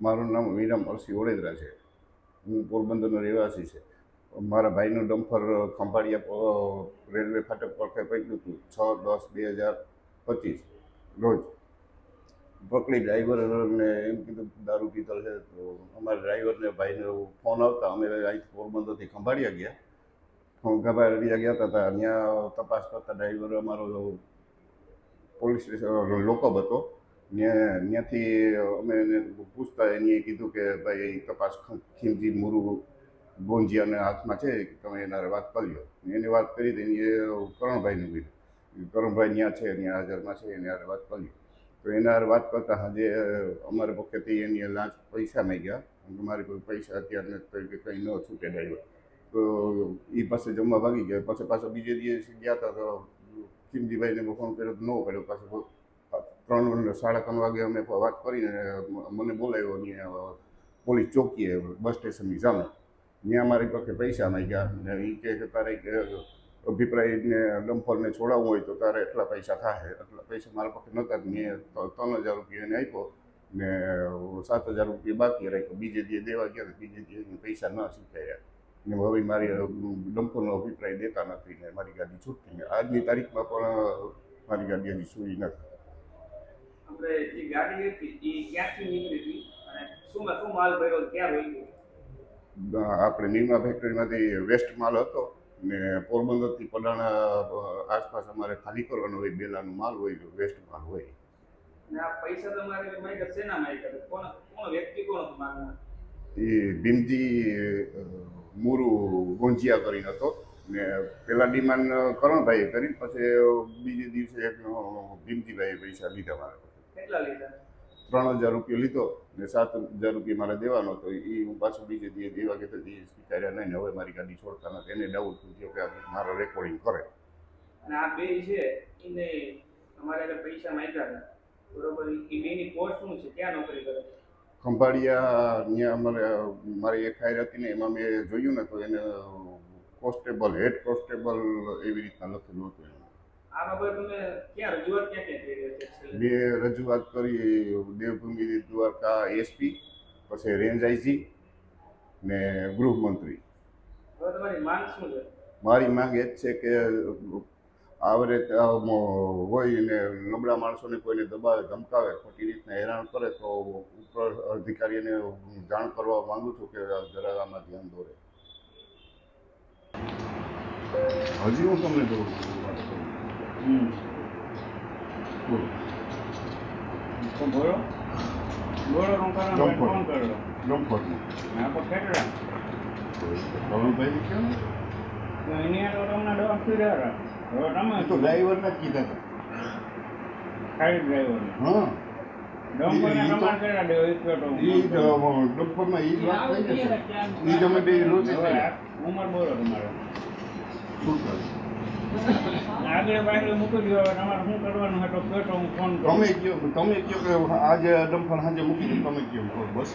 મારું નામ વિરામ અરસી ઓળેદરા છે. હું પોરબંદરનો રહેવાસી છે. મારા ભાઈનું ડમ્ફર ખંભાળિયા રેલવે ફાટક પર પકડ્યું હતું છ દસ બે હજાર પચીસ રોજ. પકડી ડ્રાઈવરને એમ કીધું, દારૂ પીધલ છે તો અમારા ડ્રાઈવરને ભાઈને ફોન આવતા. અમે અહીંથી પોરબંદરથી ખંભાળિયા ગયા. ખંભાળિયા ગયા હતા, ત્યાં તપાસ કરતા ડ્રાઈવર અમારો પોલીસ સ્ટેશન લોકઅપ હતો. ત્યાંથી અમે એને પૂછતા, એની કીધું કે ભાઈ તપાસ ખ- ખીમજી મુરુ ગોંજિયાના હાથમાં છે તમે એના વાત કરજો એની વાત કરી તો એની કરણભાઈનું કીધું. કરણભાઈ ત્યાં છે ત્યાં હાજરમાં છે, એની હારે વાત કરજો તો એના હારે વાત કરતાં આજે અમારે વખતે એની લાંચ પૈસા નહીં ગયા મારી કોઈ પૈસા અત્યારે કંઈ ન છૂટે ડ્રાઈવર તો એ પાસે જમવા ભાગી ગયા. પછી પાછા બીજે દિવસે ગયા હતા તો ખીમજીભાઈને ફોન કર્યો, તો ન કર્યો. પાછો ત્રણ સાડા ત્રણ વાગે અમે વાત કરીને મને બોલાવ્યો અહીંયા પોલીસ ચોકીએ, બસ સ્ટેશનની સામે. ત્યાં મારી પાસે પૈસા માંગ્યા ને એ કહે કે તારે અભિપ્રાયને, ડમ્પરને છોડાવવું હોય તો તારે એટલા પૈસા થાય એટલા પૈસા મારા પાસે નહોતા મેં ત્રણ હજાર રૂપિયા એને આપ્યો ને સાત હજાર રૂપિયા બાકી રાખ્યો. બીજે દિવસે દેવા ગયા બીજે દિવસે પૈસા ન સ્વીકાર્યા. ને હવે મારી ડમ્ફરનો અભિપ્રાય દેતા નથી ને મારી ગાડી છૂટતી ને આજની તારીખમાં પણ મારી ગાડી હજી છૂટી નથી. આપણે જે ગાડી હતી એ ક્યાંથી નીકળી હતી અને શું શું માલ ભર્યો ક્યાં વહી ગયો આપણે નિરમા ફેક્ટરીમાંથી વેસ્ટ માલ હતો ને પોરબંદરથી પડાણા આસપાસ અમારે ખાલી કરવાનો હોય બેલાનો માલ હોય વેસ્ટ માલ હોય. અને આ પૈસા તમારે માગ્યા શેના માગ્યા કોણ કોણ વ્યક્તિ કોણ હતું એ ભીમજી મુરુ ગોંજિયા કરીને હતો. ને પેલા ડિમાન્ડ કરણભાઈએ કરી પછી બીજે દિવસે ભીમજીભાઈએ પૈસા લીધા મારા. કેટલા લીધા? ત્રણ હજાર રૂપિયા લીધો ને સાત હજાર રૂપિયા મારે દેવાનો હતો. એ હું પાછું બીજે દિવસે દેવા ગયા તો એ સ્વીકાર્યા નહીં ને હવે મારી ગાડી છોડતા નથી. એને ડાઉટ થયો કે મારો રેકોર્ડિંગ કરે. અને આ બે છે એને અમારે આગળ પૈસા માંગ્યા હતા. બરોબર એ બેની પોસ્ટ શું છે? ક્યાં નોકરી કરે ખંભાળિયા ત્યાં અમારે મારી એક હાયર હતી ને એમાં મેં જોયું ને તો એને કોન્સ્ટેબલ હેડ કોન્સ્ટેબલ એવી રીતના લખેલું હતું મેં રજૂઆત કરી દેવભૂમિ દ્વારકા એસપી પછી રેન્જ આઈજી ને ગૃહમંત્રી. છે? મારી માંગ એ જ છે કે આવરે હોય ને નબળા માણસોને કોઈને દબાવે ધમકાવે ખોટી રીતના હેરાન કરે તો ઉપર અધિકારીને જાણ કરવા માંગુ છું કે જરા આમાં ધ્યાન દોરે. હજી હું તમને જોઉં કરું. બોલો. તો બોલો બોલો રોકાણ. ફોન કરો ડમ્પરનું. આ પર કરુણભાઈને કહો ને. તો એની તો તમને ડોક પીડા હવે તમે તો ડ્રાઈવરના જ કીધા હતા ખાલી ડ્રાઈવર હા કેટલા ને ઉંમર બોલો તમારે શું કરે? આગળ પાછળ મૂકી દો તમારે શું કરવાનું હોય તો કહો તો હું ફોન તમે કયો તમે કયો કે આજે ડમ્ફર સાંજે મૂકી દઉં તમે કયો બસ.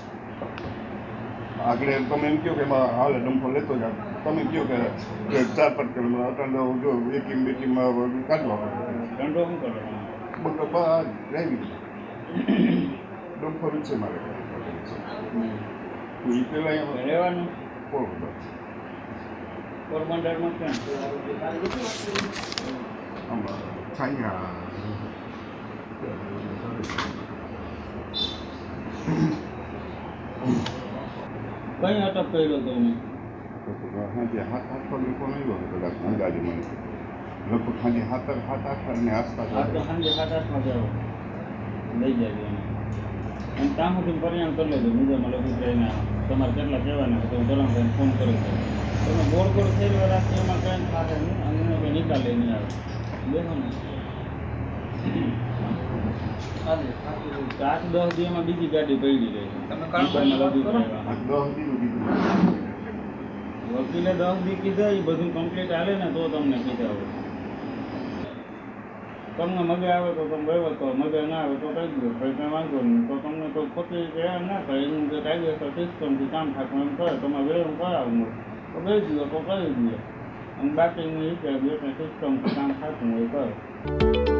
આગળ તમે એમ કહો કે હાલ ડમ્ફર લેતો જાવ તમે કયો કે ચાર પાંચ કિલોમીટર અટાણે જો એકી બેકીમાં કાઢવા ધંધો શું કરો તમે? બધો બસ ડ્રાઇવિંગ. ડમ્ફર જ છે મારે. પેલા રહેવાનું? પોરબંદર પોરબંદરમાં ક્યાં આમાં છાયા કઈ અટક કર્યો તો મેં સાંજે સાત આઠ વાગે ફોન આવ્યો હતો કદાચ અંદાજે મને લગભગ સાંજે સાત સાત આઠ વાગની આસપાસ આ તો સાંજે સાત આઠ વાગે આવો લઈ જાય એને અને ત્યાં સુધી પરિણામ કરી લેજો બીજામાં લખી જઈને તમારે કેટલા કહેવાના છે તો હું ગરમ થઈને ફોન કરી દઉં તમે ગોળ ગોળ થયેલી એમાં કંઈ નહીં. અને કંઈ નિકાલ લઈ નહીં આવે. બેસો ને. આઠ દસ દી એમાં બીજી ગાડી પડી તમે કીધું વકીલે દસ દી કીધા એ બધું કમ્પ્લીટ હાલે ને તો તમને કીધા હોય. તમને મગે આવે તો તમે બરાબર તો મગે ના આવે તો કહી દો કંઈ કંઈ વાંધો નહીં. તો તમને તો ખોટી ના કરે એનું જે કાયદેસર સિસ્ટમથી કામ થાતું એમ કરે તમારે વેરું કરાવવું હોય દીધો તો કહી દો અને જે કંઈ સિસ્ટમથી કામ થતું હોય એ કરે